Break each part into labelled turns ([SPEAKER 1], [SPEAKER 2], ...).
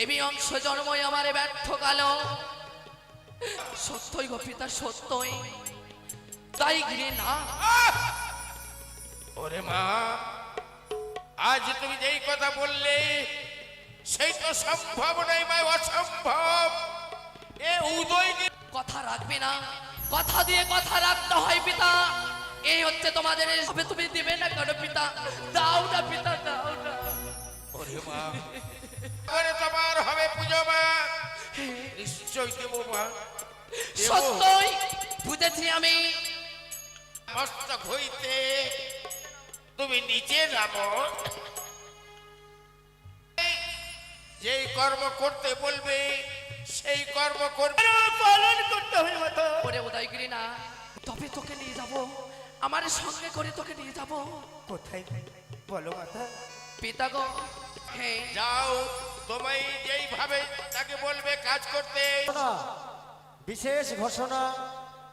[SPEAKER 1] দেবী অংশ জন্মই আমার ব্যর্থ কাল। সত্যই গো পিতা সত্যই। তাই গিরে না
[SPEAKER 2] ওরে মা আজ তুমি যেই কথা বললে সেই তো সম্ভব নয় মা অসম্ভব। এ উদয়
[SPEAKER 1] কথা রাখবে না। কথা দিয়ে কথা রাখতে হয় পিতা। এই হচ্ছে তোমাদের তুমি দিবে না কেন পিতা? দাও না পিতা দাও না।
[SPEAKER 2] ওরে মা তোমার হবে পুজো মা নিশ্চয় দেবো মা।
[SPEAKER 1] সত্যই বুঝেছি আমি।
[SPEAKER 2] মস্তক হইতে তুমি নিচে নামো যেই কর্ম করতে বলবে সেই কর্ম করবে। পালন করতে হবে মাতা
[SPEAKER 1] ওরে উদয়গিরি না তবে তোকে নিয়ে যাব। আমার সঙ্গে করে তোকে নিয়ে যাব।
[SPEAKER 2] কোথায় বলো মাতা
[SPEAKER 1] পিতা গো
[SPEAKER 2] যাও তোমায় যেইভাবে তাকে বলবে কাজ করতে।
[SPEAKER 3] বিশেষ ঘোষণা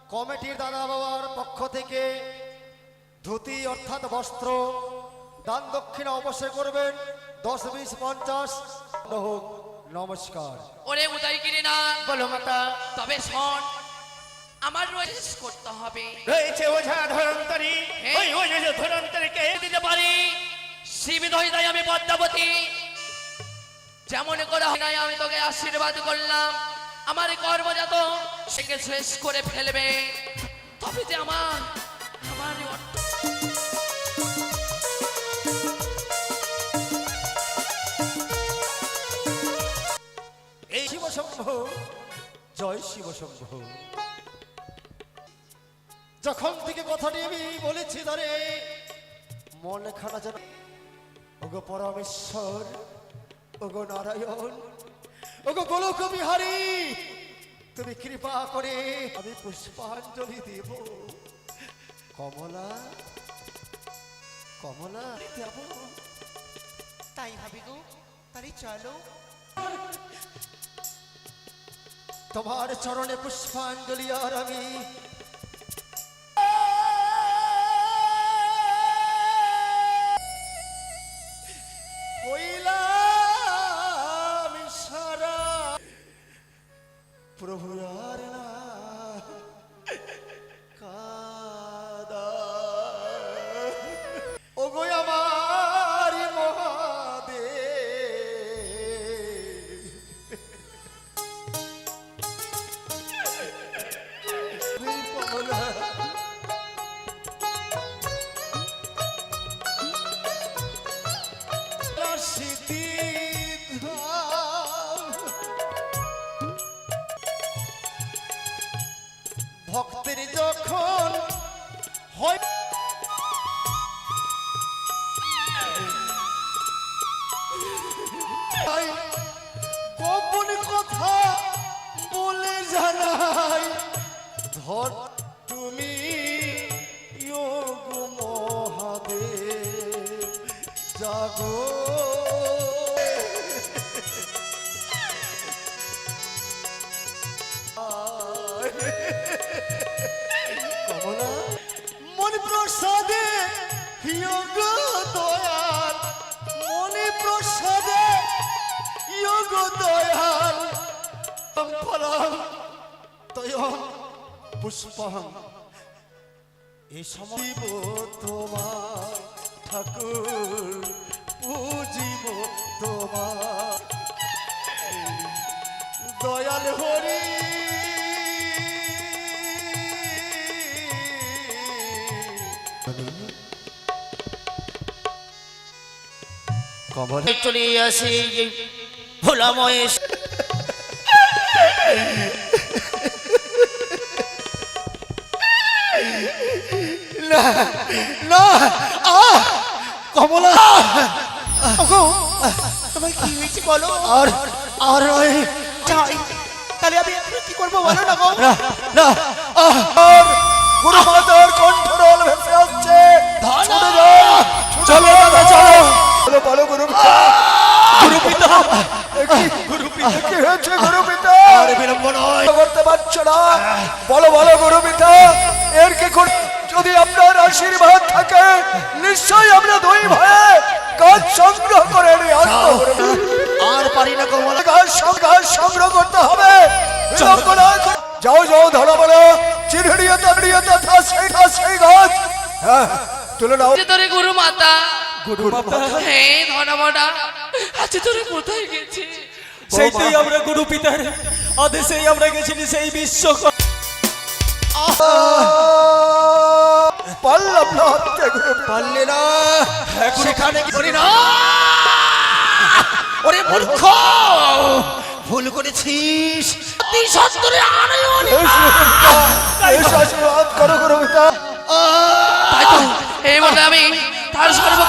[SPEAKER 3] কমিটির দাদা বাবার পক্ষ থেকে। ধুতি অর্থাৎ বস্ত্র দান দক্ষিণা অবশ্যই করবেন। দশ বিশ পঞ্চাশ। হোক নমস্কার।
[SPEAKER 1] ওরে উদয়গিরি না
[SPEAKER 2] বলো মাতা
[SPEAKER 1] তবে শোন আমার রয়েস করতে হবে।
[SPEAKER 2] রয়েছে ওঝা ধরন্তরী।
[SPEAKER 1] হ্যাঁ।
[SPEAKER 2] ওই ওঝা ধরন্তরীকে
[SPEAKER 1] দিতে পারি। শিবিদয় তাই আমি পদ্মাবতী। যেমন করে হয় আমি তোকে আশীর্বাদ করলাম। আমার কর্মজাত সেকে শেষ করে ফেলবে। তবে যে আমার আমার
[SPEAKER 3] এই শিব শম্ভ, জয় শিব শম্ভ। যখন থেকে কথাটি আমি বলেছি ধরে, মনে খানা যেন ওগো পরমেশ্বর, ওগো নারায়ণ, ওগো গোলক বিহারী, তুমি কৃপা করে আমি পুষ্পাঞ্জলি দেব। কমলা কমলা, দেব।
[SPEAKER 4] তাই ভাবি গো, তাহলে চলো।
[SPEAKER 3] তোমার চরণে পুষ্পাঞ্জলি আর আমি প্রভু ধর তুমি যোগ মহাদেব জাগো। মনি প্রসাদে যোগ দয়াল পুষ্পহম। এই সময় তোমার ঠাকুর পুজিব তোমার। দয়াল হরি কমল
[SPEAKER 4] চলে আসি এই ভোলাময়
[SPEAKER 3] না আহ কমলা। ওগো,
[SPEAKER 4] তোমার কি হয়েছে বলো?
[SPEAKER 3] আর আর নয়।
[SPEAKER 4] যাই তাহলে আমি কি করব বলো না গো?
[SPEAKER 3] না না গুরু মাতার কণ্ঠরোল ভেসে আসছে। ছুটে যাও চলো দাদা চলো। চলো বলো গুরু পিতা। গুরু পিতা। গুরু পিতা কি হয়েছে গুরু পিতা? আরে বিলম্ব নয়। করতে পারছ না। বলো বলো গুরু পিতা। আশীর্বাদ থাকে। নিশ্চয়ই আমরা দুই ভাই কাজ সংগ্রহ করে নিয়ে আসব।
[SPEAKER 4] আর পারি না কমলা।
[SPEAKER 3] কাজ
[SPEAKER 5] সংগ্রহ করতে হবে। যাও যাও ধরা বলো চিরড়িয়ে তাড়িয়ে তথা সেই গাছ সেই গাছ। হ্যাঁ তুলে নাও।
[SPEAKER 1] যে তোরে গুরু মাতা।
[SPEAKER 5] গুরু মাতা।
[SPEAKER 1] হে ধনবটা আজ তোরে কোথায় গেছি?
[SPEAKER 4] সেইটাই আমরা গুরু পিতার আদেশেই আমরা গেছিলি সেই বিশ্ব
[SPEAKER 5] পারলাম না পারলে না।
[SPEAKER 4] সেখানে করি না! ওরে মূর্খ! ভুল করেছিস। তুই সত্তরে আনয়ন
[SPEAKER 5] আশীর্বাদ করো
[SPEAKER 1] তাই তো। এই বলে আমি তার সর্ব